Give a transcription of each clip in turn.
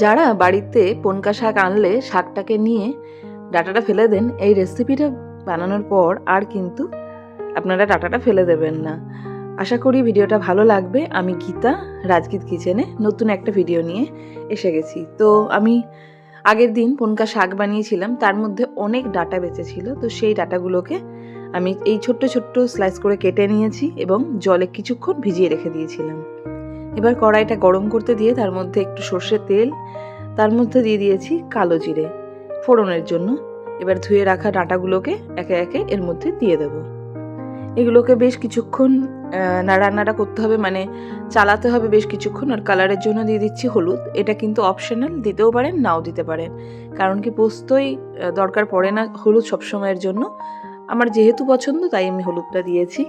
যারা বাড়িতে পনকা শাক আনলে শাকটাকে নিয়ে ডাটাটা ফেলে দেন, এই রেসিপিটা বানানোর পর আর কিন্তু আপনারা ডাটাটা ফেলে দেবেন না। আশা করি ভিডিওটা ভালো লাগবে। আমি গীতা, রাজগীত কিচেনে নতুন একটা ভিডিও নিয়ে এসে গেছি। তো আমি আগের দিন পনকা শাক বানিয়েছিলাম, তার মধ্যে অনেক ডাটা বেঁচেছিল, তো সেই ডাটাগুলোকে আমি এই ছোট্ট ছোট্ট স্লাইস করে কেটে নিয়েছি এবং জলে কিছুক্ষণ ভিজিয়ে রেখে দিয়েছিলাম। এবার কড়াইটা গরম করতে দিয়ে তার মধ্যে একটু সর্ষের তেল, তার মধ্যে দিয়ে দিয়েছি কালো জিরে ফোড়নের জন্য। এবার ধুয়ে রাখা ডাঁটাগুলোকে একে একে এর মধ্যে দিয়ে দেবো। এগুলোকে বেশ কিছুক্ষণ নাড়ানাড়া করতে হবে মানে চালাতে হবে বেশ কিছুক্ষণ। আর কালারের জন্য দিয়ে দিচ্ছি হলুদ। এটা কিন্তু অপশনাল, দিতেও পারেন, নাও দিতে পারেন। কারণ কি পোস্তই দরকার পড়ে না হলুদ সবসময়ের জন্য। আমার যেহেতু পছন্দ, তাই আমি হলুদটা দিয়েছি।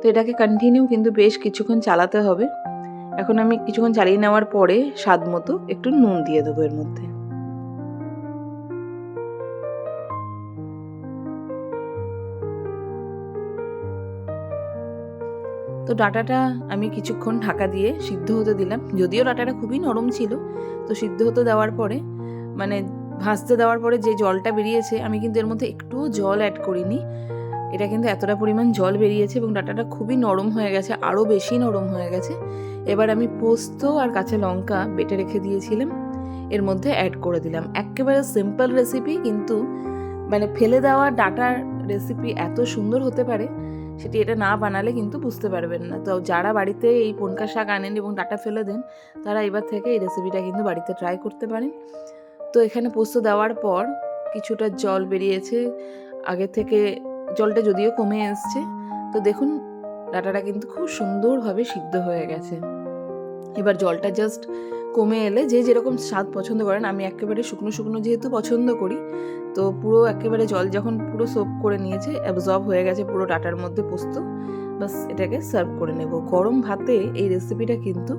তো এটাকে কন্টিনিউ কিন্তু বেশ কিছুক্ষণ চালাতে হবে। এখন আমি কিছুক্ষণ চালিয়ে নেওয়ার পরে স্বাদ মতো একটু নুন দিয়ে দেবো এর মধ্যে। তো ডাটাটা আমি কিছুক্ষণ ঢাকা দিয়ে সিদ্ধ হতে দিলাম। যদিও ডাটাটা খুবই নরম ছিল, তো সিদ্ধ হতে দেওয়ার পরে মানে ভাজতে দেওয়ার পরে যে জলটা বেরিয়েছে, আমি কিন্তু এর মধ্যে একটুও জল অ্যাড করিনি। এটা কিন্তু এতটা পরিমাণ জল বেরিয়েছে এবং ডাটাটা খুবই নরম হয়ে গেছে আরও বেশি নরম হয়ে গেছে। এবার আমি পোস্ত আর কাঁচা লঙ্কা বেটে রেখে দিয়েছিলাম, এর মধ্যে অ্যাড করে দিলাম। একেবারে সিম্পল রেসিপি কিন্তু মানে ফেলে দেওয়া ডাটার রেসিপি এত সুন্দর হতে পারে, সেটি এটা না বানালে কিন্তু বুঝতে পারবেন না। তো যারা বাড়িতে এই পনকা শাক আনেন এবং ডাটা ফেলে দেন, তারা এবার থেকে এই রেসিপিটা কিন্তু বাড়িতে ট্রাই করতে পারেন। তো এখানে পোস্ত দেওয়ার পর কিছুটা জল বেরিয়েছে, আগে থেকে জলটা যদিও কমে এসছে তো দেখুন ডাটাটা কিন্তু খুব সুন্দরভাবে সিদ্ধ হয়ে গেছে। এবার জলটা জাস্ট কমে এলে যে যেরকম স্বাদ পছন্দ করেন, আমি একেবারে শুকনো শুকনো যেহেতু পছন্দ করি, তো পুরো একেবারে জল যখন পুরো সোপ করে নিয়েছে অ্যাবজর্ব হয়ে গেছে পুরো ডাটার মধ্যে পোস্ত বাস এটাকে সার্ভ করে নেব। গরম ভাতে এই রেসিপিটা কিন্তু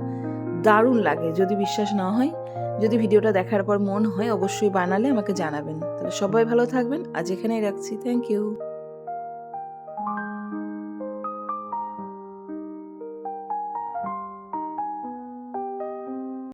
দারুণ লাগে, যদি বিশ্বাস না হয়। যদি ভিডিওটা দেখার পর মন হয়, অবশ্যই বানালে আমাকে জানাবেন। তাহলে সবাই ভালো থাকবেন, আজ এখানেই রাখছি থ্যাংক ইউ